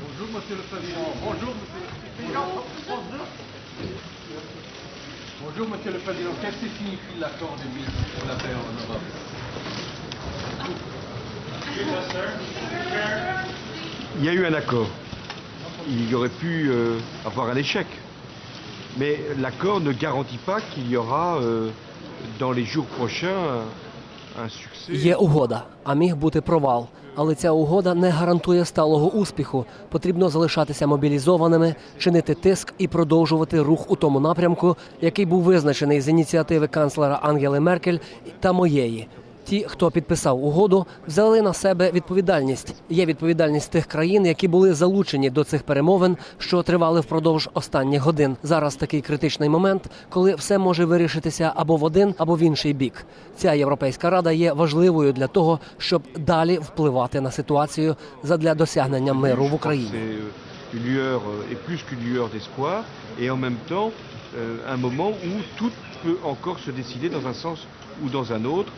Bonjour, Monsieur le Président. Bonjour, Monsieur le Président. Bonjour, Monsieur le Président. Qu'est-ce que signifie l'accord de Minsk pour la paix en Europe Il y a eu un accord. Il y aurait pu euh, avoir un échec. Mais l'accord ne garantit pas qu'il y aura euh, dans les jours prochains un, un succès. Є угода, а міг бути провал. Але ця угода не гарантує сталого успіху. Потрібно залишатися мобілізованими, чинити тиск і продовжувати рух у тому напрямку, який був визначений з ініціативи канцлера Ангели Меркель та моєї. Ті, хто підписав угоду, взяли на себе відповідальність. Є відповідальність тих країн, які були залучені до цих перемовин, що тривали впродовж останніх годин. Зараз такий критичний момент, коли все може вирішитися або в один, або в інший бік. Ця європейська рада є важливою для того, щоб далі впливати на ситуацію задля досягнення миру в Україні. Une lueur et plus qu'une lueur d'espoir, et en même temps euh, un moment où tout peut encore se décider dans un sens ou dans un autre.